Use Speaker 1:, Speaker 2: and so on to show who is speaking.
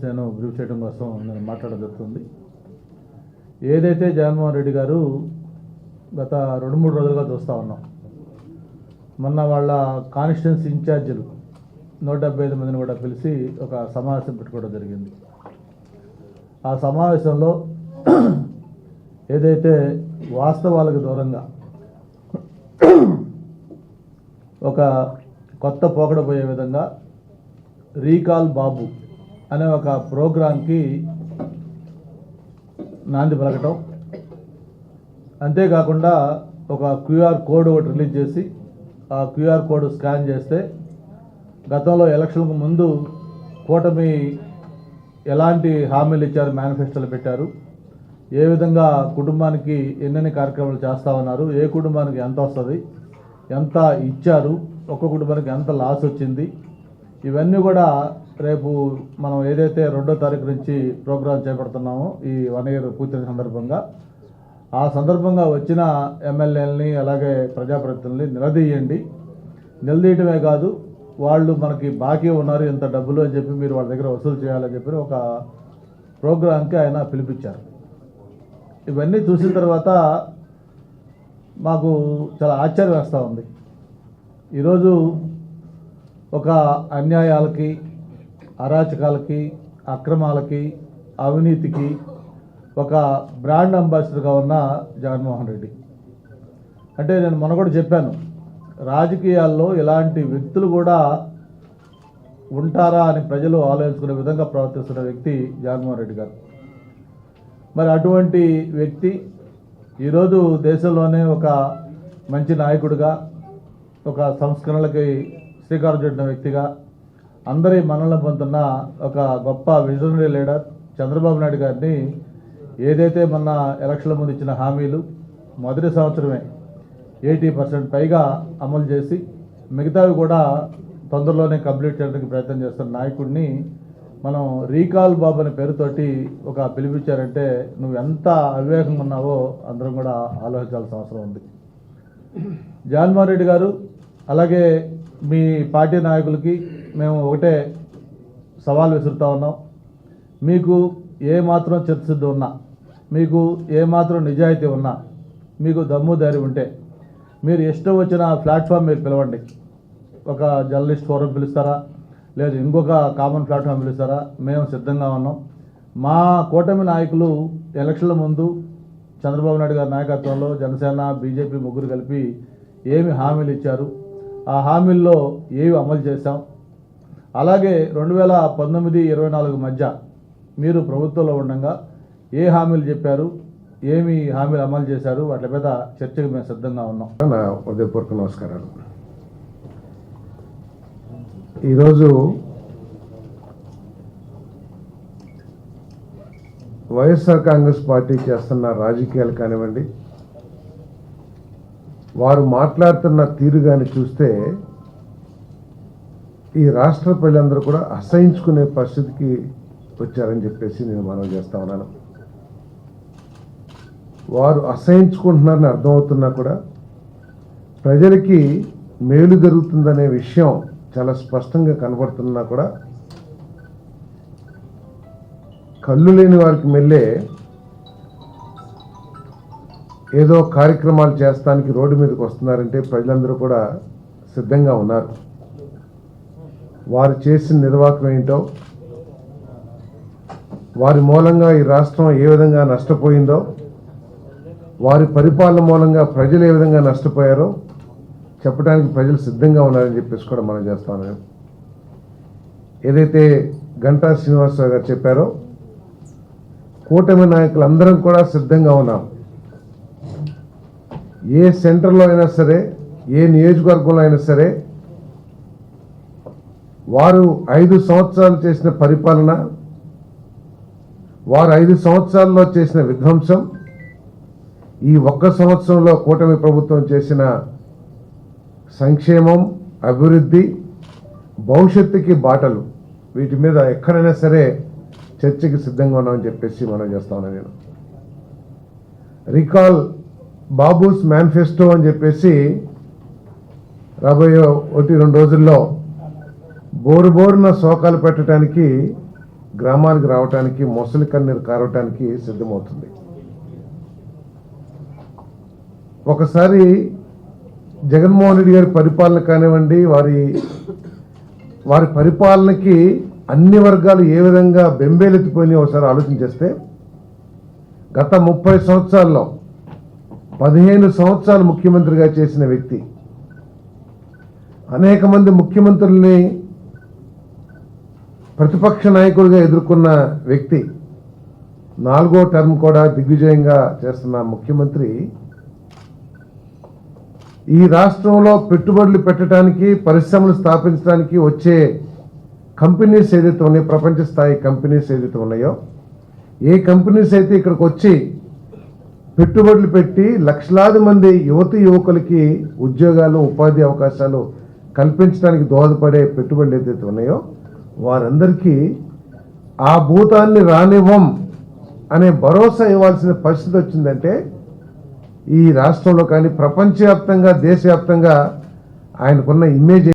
Speaker 1: Two నేను brief చేయడం కోసం నేను మాట్లాడడం జరుగుతుంది. ఏదైతే జగన్మోహన్ రెడ్డి గారు గత రెండు మూడు రోజులుగా చూస్తూ ఉన్నాం. మొన్న వాళ్ళ కాన్స్టిట్యున్సీ ఇన్ఛార్జీలు నూట డెబ్బై ఐదు మందిని కూడా పిలిచి ఒక సమావేశం పెట్టుకోవడం జరిగింది. ఆ సమావేశంలో ఏదైతే వాస్తవాలకు దూరంగా ఒక కొత్త పోకడ పోయే విధంగా రీకాల్ బాబు అనే ఒక ప్రోగ్రాంకి నాంది పలకటం. అంతేకాకుండా ఒక క్యూఆర్ కోడ్ ఒకటి రిలీజ్ చేసి ఆ క్యూఆర్ కోడ్ స్కాన్ చేస్తే గతంలో ఎలక్షన్కు ముందు కూటమి ఎలాంటి హామీలు ఇచ్చారు మేనిఫెస్టోలు పెట్టారు ఏ విధంగా కుటుంబానికి ఎన్నెన్ని కార్యక్రమాలు చేస్తూ ఉన్నారు ఏ కుటుంబానికి ఎంత వస్తుంది ఎంత ఇచ్చారు ఒక్క కుటుంబానికి ఎంత లాస్ వచ్చింది ఇవన్నీ కూడా రేపు మనం ఏదైతే రెండో తారీఖు నుంచి ప్రోగ్రాం చేపడుతున్నామో ఈ వన్ ఇయర్ పూర్తయిన సందర్భంగా ఆ సందర్భంగా వచ్చిన ఎమ్మెల్యేలని అలాగే ప్రజాప్రతినిధుల్ని నిలదీయండి. నిలదీయటమే కాదు వాళ్ళు మనకి బాకీ ఉన్నారు ఇంత డబ్బులు అని చెప్పి మీరు వాళ్ళ దగ్గర వసూలు చేయాలని చెప్పి ఒక ప్రోగ్రాంకి ఆయన పిలిపించారు. ఇవన్నీ చూసిన తర్వాత మాకు చాలా ఆశ్చర్యం వేస్తూ ఉంది. ఈరోజు ఒక అన్యాయాలకి అరాచకాలకి అక్రమాలకి అవినీతికి ఒక బ్రాండ్ అంబాసిడర్గా ఉన్న జగన్మోహన్ రెడ్డి. అంటే నేను మొన్న కూడా చెప్పాను రాజకీయాల్లో ఇలాంటి వ్యక్తులు కూడా ఉంటారా అని ప్రజలు ఆలోచించుకునే విధంగా ప్రవర్తిస్తున్న వ్యక్తి జగన్మోహన్ రెడ్డి గారు. మరి అటువంటి వ్యక్తి ఈరోజు దేశంలోనే ఒక మంచి నాయకుడిగా ఒక సంస్కరణలకి శ్రీకారం చుట్టిన వ్యక్తిగా అందరి మనల్ని పొందుతున్న ఒక గొప్ప విజనరీ లీడర్ చంద్రబాబు నాయుడు గారిని ఏదైతే మొన్న ఎలక్షన్ల ముందు ఇచ్చిన హామీలు మొదటి సంవత్సరమే ఎయిటీ పర్సెంట్ పైగా అమలు చేసి మిగతావి కూడా తొందరలోనే కంప్లీట్ చేయడానికి ప్రయత్నం చేస్తున్న నాయకుడిని మనం రీకాల్ బాబు అనే పేరుతోటి ఒక పిలిపించారంటే నువ్వు ఎంత అవివేకంగా ఉన్నావో అందరం కూడా ఆలోచించాల్సిన అవసరం ఉంది. జగన్మోహన్ రెడ్డి గారు అలాగే మీ పార్టీ నాయకులకి మేము ఒకటే సవాల్ విసురుతూ ఉన్నాం. మీకు ఏ మాత్రం చిత్తశుద్ధి ఉన్నా మీకు ఏ మాత్రం నిజాయితీ ఉన్నా మీకు దమ్ము ధైర్యం ఉంటే మీరు ఇష్టం వచ్చిన ప్లాట్ఫామ్ మీరు పిలవండి. ఒక జర్నలిస్ట్ ఫోరం పిలుస్తారా? లేదు ఇంకొక కామన్ ప్లాట్ఫామ్ పిలుస్తారా? మేము సిద్ధంగా ఉన్నాం. మా కూటమి నాయకులు ఎలక్షన్ల ముందు చంద్రబాబు నాయుడు గారి నాయకత్వంలో జనసేన బీజేపీ ముగ్గురు కలిపి ఏమి హామీలు ఇచ్చారు? ఆ హామీల్లో ఏవి అమలు చేశాం? అలాగే రెండు వేల పంతొమ్మిది ఇరవై నాలుగు మధ్య మీరు ప్రభుత్వంలో ఉండగా ఏ హామీలు చెప్పారు? ఏమి హామీలు అమలు చేశారు? వాటి మీద చర్చకు మేము సిద్ధంగా ఉన్నాం.
Speaker 2: నా హృదయపూర్వక నమస్కారాలు. ఈరోజు వైఎస్ఆర్ కాంగ్రెస్ పార్టీ చేస్తున్న రాజకీయాలు కానివ్వండి వారు మాట్లాడుతున్న తీరు కానీ చూస్తే ఈ రాష్ట్ర ప్రజలందరూ కూడా అసహించుకునే పరిస్థితికి వచ్చారని చెప్పేసి నేను మనవి చేస్తా ఉన్నాను. వారు అసహించుకుంటున్నారని అర్థమవుతున్నా కూడా ప్రజలకి మేలు జరుగుతుందనే విషయం చాలా స్పష్టంగా కనబడుతున్నా కూడా కళ్ళు లేని వారికి మెల్లే ఏదో కార్యక్రమాలు చేస్తానికి రోడ్డు మీదకి వస్తున్నారంటే ప్రజలందరూ కూడా సిద్ధంగా ఉన్నారు. వారు చేసిన నిర్వాహకం ఏంటో? వారి మూలంగా ఈ రాష్ట్రం ఏ విధంగా నష్టపోయిందో? వారి పరిపాలన మూలంగా ప్రజలు ఏ విధంగా నష్టపోయారో? చెప్పడానికి ప్రజలు సిద్ధంగా ఉన్నారని చెప్పేసి కూడా మనం చేస్తాను ఏదైతే గంటా శ్రీనివాసరావు గారు చెప్పారో కూటమి నాయకులందరం కూడా సిద్ధంగా ఉన్నాం. ఏ సెంటర్లో అయినా సరే ఏ నియోజకవర్గంలో అయినా సరే వారు ఐదు సంవత్సరాలు చేసిన పరిపాలన వారు ఐదు సంవత్సరాల్లో చేసిన విధ్వంసం ఈ ఒక్క సంవత్సరంలో కూటమి ప్రభుత్వం చేసిన సంక్షేమం అభివృద్ధి భవిష్యత్తుకి బాటలు వీటి మీద ఎక్కడైనా సరే చర్చకి సిద్ధంగా ఉన్నామని చెప్పేసి మనం చేస్తా నేను. రికాల్ బాబూస్ మేనిఫెస్టో అని చెప్పేసి రాబోయే ఒకటి రెండు రోజుల్లో బోరు బోరున శోకాలు పెట్టడానికి గ్రామానికి రావటానికి మొసలి కన్నీరు కారవటానికి సిద్ధమవుతుంది. ఒకసారి జగన్మోహన్ రెడ్డి గారి పరిపాలన కానివ్వండి వారి వారి పరిపాలనకి అన్ని వర్గాలు ఏ విధంగా బెంబేలెత్తిపోయినాయి ఒకసారి ఆలోచన చేస్తే గత ముప్పై సంవత్సరాల్లో పదిహేను సంవత్సరాలు ముఖ్యమంత్రిగా చేసిన వ్యక్తి అనేక మంది ముఖ్యమంత్రుల్ని ప్రతిపక్ష నాయకుడిగా ఎదుర్కొన్న వ్యక్తి నాలుగో టర్మ్ కూడా దిగ్విజయంగా చేస్తున్న ముఖ్యమంత్రి ఈ రాష్ట్రంలో పెట్టుబడులు పెట్టడానికి పరిశ్రమలు స్థాపించడానికి వచ్చే కంపెనీస్ ఏదైతే ఉన్నాయో ప్రపంచ స్థాయి కంపెనీస్ ఏదైతే ఉన్నాయో ఏ కంపెనీస్ అయితే ఇక్కడికి వచ్చి పెట్టుబడులు పెట్టి లక్షలాది మంది యువతి యువకులకి ఉద్యోగాలు ఉపాధి అవకాశాలు కల్పించడానికి దోహదపడే పెట్టుబడులు ఏదైతే ఉన్నాయో వారందరికీ ఆ భూతాన్ని రానివ్వం అనే భరోసా ఇవ్వాల్సిన పరిస్థితి వచ్చిందంటే ఈ రాష్ట్రంలో కానీ ప్రపంచవ్యాప్తంగా దేశవ్యాప్తంగా ఆయనకున్న ఇమేజ్